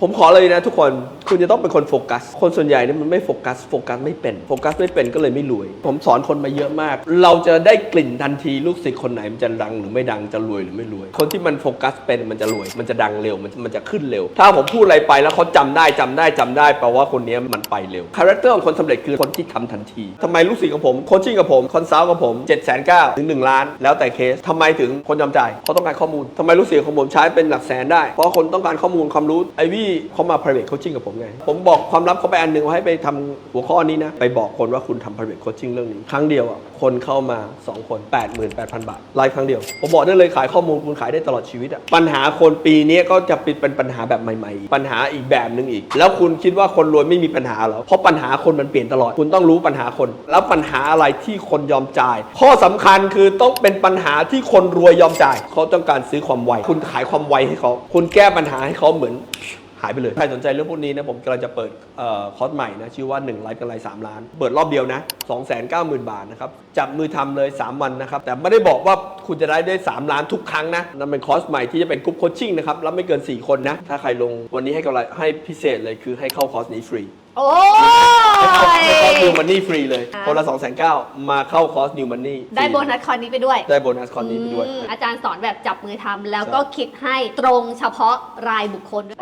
ผมขอเลยนะทุกคน คุณจะต้องเป็นคนโฟกัส คนส่วนใหญ่เนี่ยมันไม่โฟกัส โฟกัสไม่เป็น โฟกัสไม่เป็นก็เลยไม่รวย ผมสอนคนมาเยอะมาก เราจะได้กลิ่นทันทีลูกศิษย์คนไหนมันจะดังหรือไม่ดัง จะรวยหรือไม่รวย คนที่มันโฟกัสเป็นมันจะรวย มันจะดังเร็ว มันมันจะขึ้นเร็ว ถ้าผมพูดอะไรไปแล้วเขาจำได้จำได้จำได้แปลว่าคนนี้มันไปเร็ว คาแรคเตอร์ของคนสำเร็จคือคนที่ทำทันทีทำไมลูกศิษย์ของผม โคชชิ่งกับผม คอนซัลท์กับผม7จ็ดแสนเก้าถึง1ล้าน แล้วแต่เคสทำไมถึงคนจำใจเขาต้องการข้อมูลทำไมลูกศิษย์ของผมใช้เป็นหลักแสนได้ เพราะคนต้องการข้อมูลความรู้ไอวี่เขามา private coaching กับผมไง ผมบอกความลับเขาไปอันหนึ่งว่าให้ไปทำหัวข้อนี้นะ ไปบอกคนว่าคุณทำ private coaching เรื่องนี้ ครั้งเดียวอะคนเข้ามา 2 คน 88,000 บาทไลฟ์ครั้งเดียว ผมบอกได้เลยขายข้อมูลคุณขายได้ตลอดชีวิตอะปัญหาคนปีนี้ก็จะเป็นปัญหาแบบใหม่ ๆ ปัญหาอีกแบบหนึ่งอีก แล้วคุณคิดว่าคนรวยไม่มีปัญหาหรอเพราะปัญหาคนมันเปลี่ยนตลอดคุณต้องรู้ปัญหาคน แล้วปัญหาอะไรที่คนยอมจ่าย ข้อสำคัญคือต้องเป็นปัญหาที่คนรวยยอมจ่าย เขาต้องการซื้อความไวคุณขายความไวให้เขา คุณแก้ปัญหาให้เขาเหมือน หายไปเลย ใครสนใจเรื่องพวกนี้นะผมกำลังจะเปิดเอ่อคอร์สใหม่นะชื่อว่า1ไลฟ์กันไล3ล้าน เปิดรอบเดียวนะ290,000 บาทนะครับจับมือทำเลย 3 วันนะครับ แต่ไม่ได้บอกว่าคุณจะได้ได้ 3 ล้านทุกครั้งนะนั่นเป็นคอร์สใหม่ที่จะเป็นกรุ๊ปโคชชิ่งนะครับรับไม่เกิน 4 คนนะ ถ้าใครลงวันนี้ให้กำไรให้พิเศษเลยคือให้เข้าคอร์สนี้ฟรีโอ้ให้เข้าให้เข้านิยวมันนี่ฟรีเลยอ่าคนละ2 9 0 0 0มาเข้าคอร์สนิวมันนี่ได้โบนัสคอนนี้ไปด้วย ได้โบนัสคอร์สนี้ไปด้วยอืมอาจารย์สอนแบบจับมือทำแล้วใช่ก็คิดให้ตรงเฉพาะรายบุคคลด้วย